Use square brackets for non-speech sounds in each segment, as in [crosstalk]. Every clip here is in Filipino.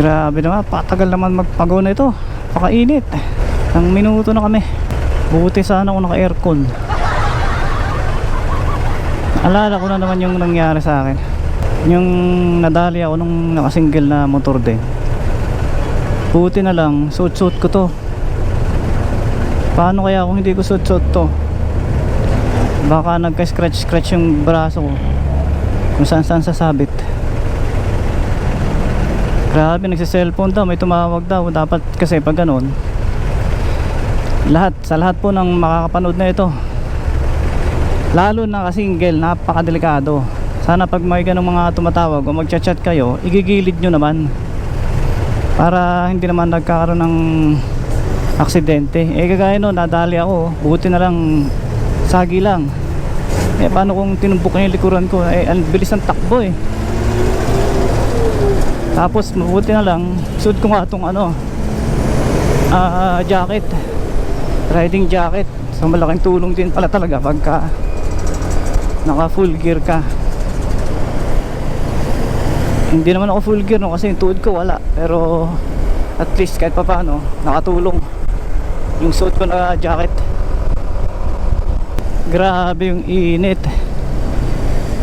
Grabe naman, patagal naman magpago na ito. Pakainit. Ang minuto na kami. Buti sana kung naka-aircon. Alala ko na naman yung nangyari sa akin. Yung nadali ako nung nakasingle na motor din. Buti na lang, suot-suot ko to. Paano kaya kung hindi ko suot-suot to? Baka nagka-scratch-scratch yung braso ko. Kung saan-saan sasabit. Grabe, nagsa-cellphone daw, may tumawag daw. Dapat kasi pag ganun, lahat, sa lahat po ng makakapanood na ito, lalo na ka-single, napakadelikado. Sana pag may ganung mga tumatawag o magchat-chat kayo, igigilid nyo naman. Para hindi naman nagkakaroon ng aksidente. Eh kagaya no, nadali ako. Buti na lang sagi lang. Eh paano kung tinumbok na yung likuran ko? Eh ang bilis ng takbo eh. Tapos mabuti na lang, suot ko nga itong ano, ah, jacket. Riding jacket. So malaking tulong din pala talaga pagka naka full gear ka. Hindi naman ako full gear no kasi yung tuhod ko wala. Pero at least kahit pa paano, nakatulong yung suot ko na jacket. Grabe yung init.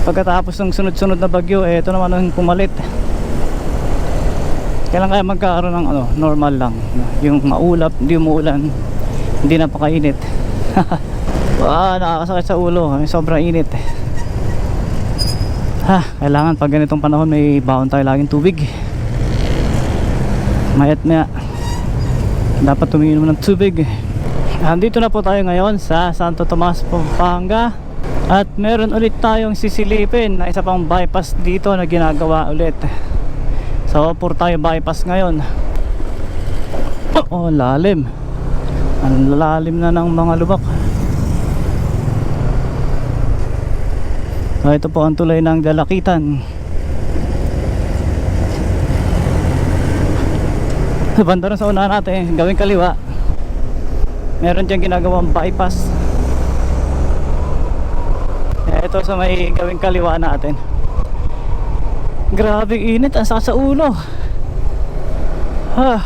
Pagkatapos ng sunod-sunod na bagyo, eh, ito naman ang pumalit. Kailan kaya magkakaroon ng ano, normal lang. Yung maulap, hindi umuulan, hindi napakainit. [laughs] ah, nakakasakit sa ulo. Sobrang init. Ha, kailangan pag ganitong panahon may baon tayo laging tubig. Mayat maya. Dapat tuminom ng tubig. Andito na po tayo ngayon sa Santo Tomas, Pampanga. At meron ulit tayong sisilipin na isa pang bypass dito na ginagawa ulit. So, puro tayo bypass ngayon. Oh, lalim. Ang lalim na ng mga lubak. So, ito po ang tulay ng Dalakitan. [laughs] Banda sa unahan natin, gawing kaliwa. Meron dyan ginagawang bypass. Eh, Ito sa may gawing kaliwa natin. Grabe init, ang sakit sa ulo. Ah.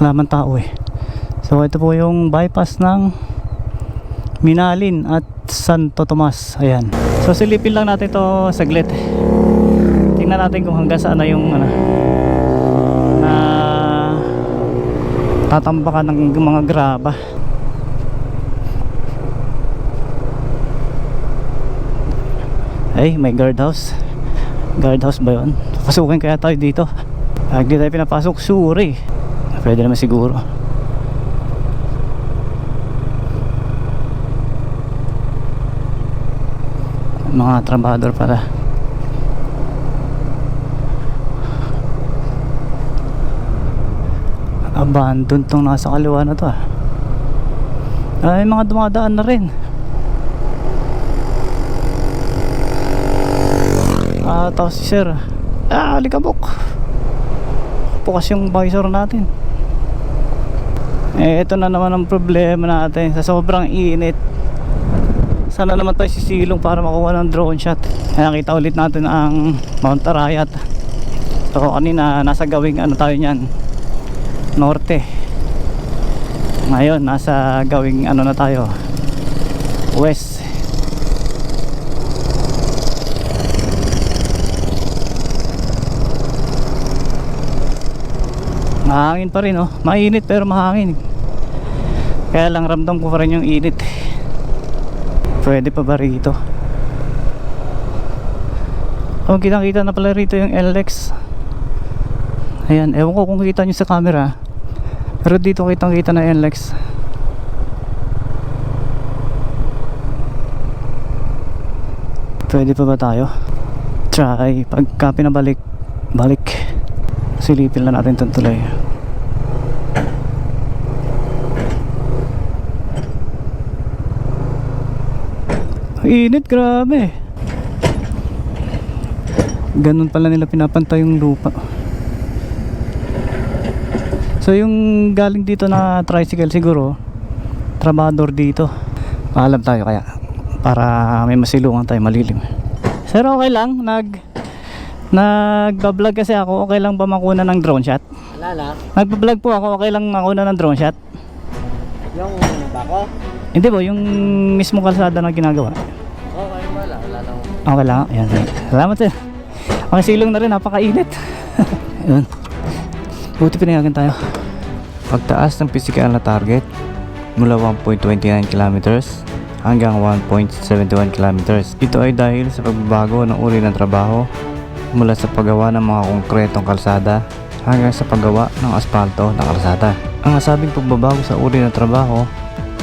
Wala man tao eh. So ito po yung bypass ng Minalin at Santo Tomas. Ayan. So silipin lang natin to saglit. Tingnan natin kung hanggang saan na yung ano, na tatambakan ng mga graba. Ay, may guardhouse. Guardhouse ba yun? Pasukin kaya tayo dito. Pag di tayo pinapasok, suri. Pwede naman siguro. Mga trabador para. Abandon tong nasa kaliwa na to ah. Ay, mga dumadaan na rin. Ah, tapos si sir. Ah, alikabok. Bukas yung visor natin. Eh, ito na naman ang problema natin. Sa sobrang init. Sana naman tayo sisilong para makuha ng drone shot. Kaya nakita ulit natin ang Mount Arayat. So, kanina nasa gawing ano tayo niyan. Norte. Ngayon, nasa gawing ano na tayo. West. Mahangin pa rin oh. Mainit pero mahangin. Kaya lang ramdam ko pa rin yung init. Pwede pa ba rito? Oh, kitang kita na pala rito yung LX. Ayan, ewan ko kung kita nyo sa camera. Pero dito kitang kita na LX. Pwede pa ba tayo? Try. Pagka pinabalik, balik. Silipin lang natin itong tulay. Init, grabe. Ganun pala nila pinapantay yung lupa. So yung galing dito na tricycle siguro, trabador dito. Paalam tayo kaya para may masilungan tayo malilim. Sir, okay lang. Nag Nagbablog kasi ako, okay lang ba makuna ng drone shot? Wala na. Nagbablog po ako, okay lang makuna ng drone shot? Yung bako? Hindi po, yung mismo kalsada na ginagawa. Okay, wala. Wala lang. Okay lang, ayan. Salamat sir. Okay, silong na rin, napakainit. [laughs] Ayun. Buti pinayagan tayo. Pagtaas ng physical na target mula 1.29 kilometers hanggang 1.71 kilometers. Ito ay dahil sa pagbabago ng uri ng trabaho mula sa paggawa ng mga konkretong kalsada hanggang sa paggawa ng asfalto na kalsada. Ang nasabing pagbabago sa uri ng trabaho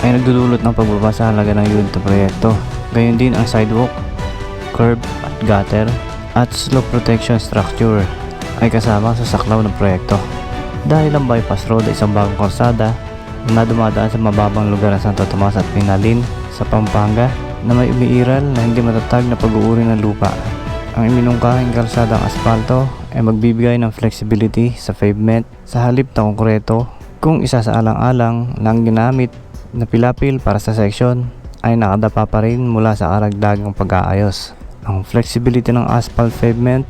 ay nagdudulot ng pagbaba sa halaga ng unit ng proyekto. Gayon din ang sidewalk, curb at gutter at slope protection structure ay kasama sa saklaw ng proyekto. Dahil ang bypass road ay isang bagong kalsada na dumadaan sa mababang lugar ng Santo Tomas at Pinalin sa Pampanga na may umiiral na hindi matatag na pag-uuri ng lupa. Ang iminungkahing kalsadang asfalto ay magbibigay ng flexibility sa pavement sa halip na konkreto kung isa sa alang-alang lang ginamit na pilapil para sa section ay nakadapa pa rin mula sa karagdagang pag-aayos. Ang flexibility ng asphalt pavement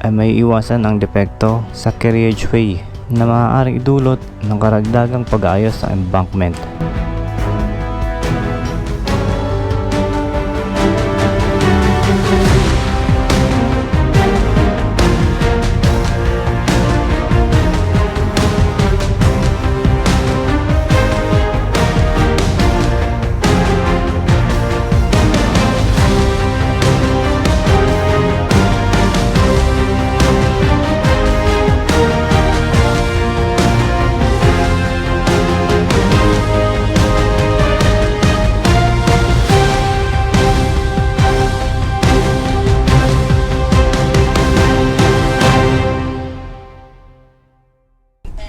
ay may iwasan ang depekto sa carriageway na maaaring idulot ng karagdagang pag-aayos sa embankment.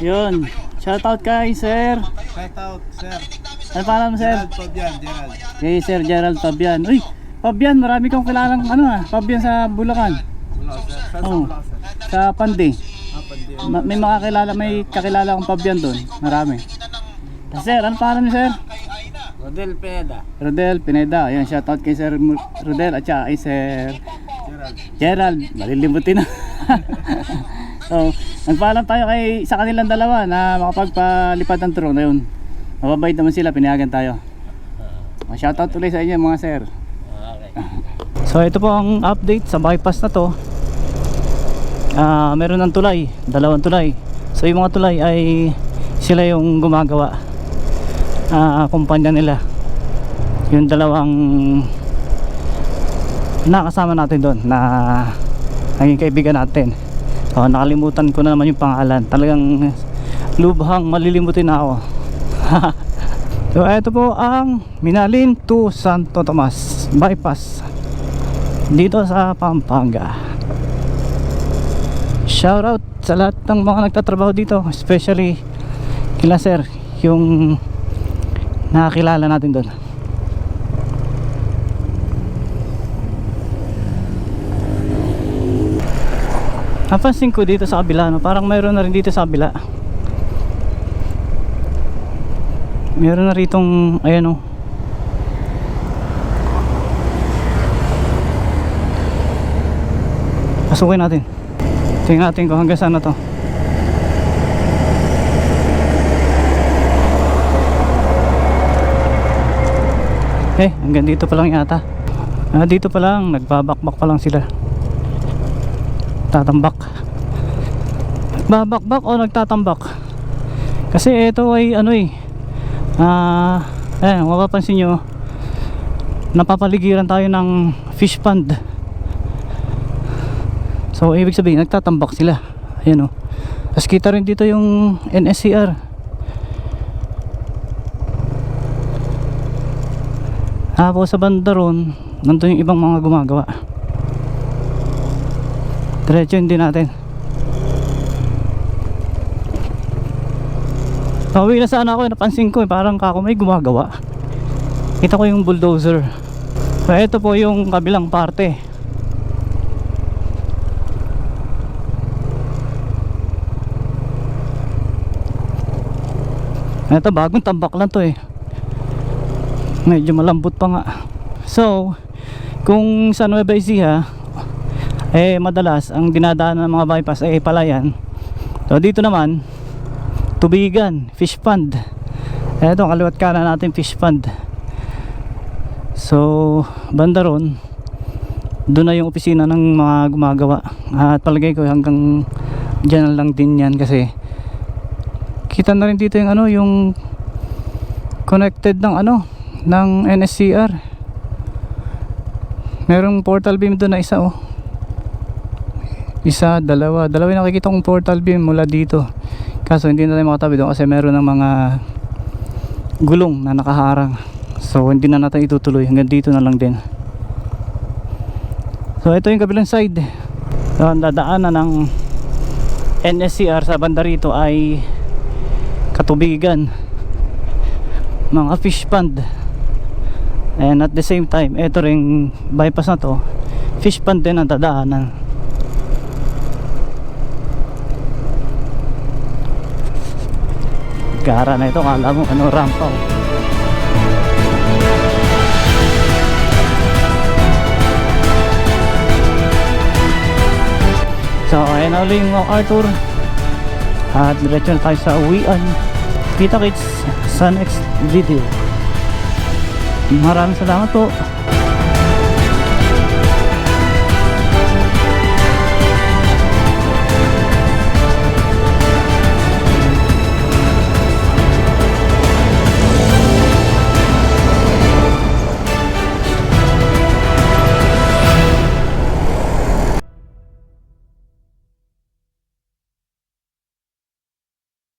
Yun. Shoutout kay sir. Shout out, sir. Ano pangalan mo sir? Gerald Fabian, Gerald. Kay Sir Gerald Fabian. Uy, Fabian, marami kang kilalang ano ah, Fabian sa Bulacan. Wala, sir. Saan Oh. wala, sir? Sa. Apan din. Ma- may makakilala, may kakilala akong Fabian doon. Marami. Ah, Sir, ano pangalan niyo sir? Rodel Pineda. Rodel Pineda. Ayan, shoutout kay Sir Mu- Rodel at saka kay Sir Gerald. Gerald. Malilimutin na. [laughs] so, nagpaalam tayo kay sa kanilang dalawa na makapagpalipad ng na yun. Mababait naman sila, pinayagan tayo. Uh, shoutout ulit sa inyo mga sir. Okay. So ito po ang update sa bypass na to. Ah, meron ng tulay, dalawang tulay. So yung mga tulay ay sila yung gumagawa. Ah, kumpanya nila. Yung dalawang nakasama natin doon na naging kaibigan natin. Oh, nakalimutan ko na naman yung pangalan. Talagang lubhang malilimutin ako. [laughs] so ito po ang Minalin to Santo Tomas bypass dito sa Pampanga shoutout sa lahat ng mga nagtatrabaho dito especially kila sir yung nakakilala natin doon napansin ko dito sa kabila no? parang mayroon na rin dito sa kabila. Meron na ritong ayan o pasukin natin. Tingnan natin kung hanggang saan na to. Eh hanggang dito pa lang yata. Ah, dito pa lang nagbabakbak pa lang sila tatambak babakbak o nagtatambak? Kasi ito ay ano eh ah eh mapapansin nyo napapaligiran tayo ng fish pond. So ibig sabihin nagtatambak sila. Ayan o. Tapos kita rin dito yung NSCR tapos sa banda ron nandun yung ibang mga gumagawa diretso hindi natin Pauwi na sana ako, napansin ko eh, parang kako may gumagawa. Kita ko yung bulldozer. So ito po yung kabilang parte. Ito bagong tambak lang to eh. Medyo malambot pa nga. So, kung sa Nueva Ecija eh madalas ang dinadaan ng mga bypass ay palayan. So dito naman tubigan fish pond eto kaliwat kanan natin fish pond so banda ron doon na yung opisina ng mga gumagawa. At palagay ko hanggang dyan lang din yan kasi kita na rin dito yung ano yung connected ng ano ng NSCR merong portal beam doon na isa oh isa, dalawa. Dalawa yung nakikita kong portal beam mula dito. Kaso hindi na tayo makatabi doon kasi meron ng mga gulong na nakaharang. So hindi na natin itutuloy. Hanggang dito na lang din. So ito yung kabilang side. So, ang dadaanan ng NSCR sa banda rito ay katubigan. Mga fish pond. And at the same time ito ring bypass na to. Fish pond din ang dadaanan gara na ito kala mo ano rampa oh. So, ayan na ulit yung Arthur. At diretso na tayo sa uwian. Kita kits sa next video. Maraming salamat po.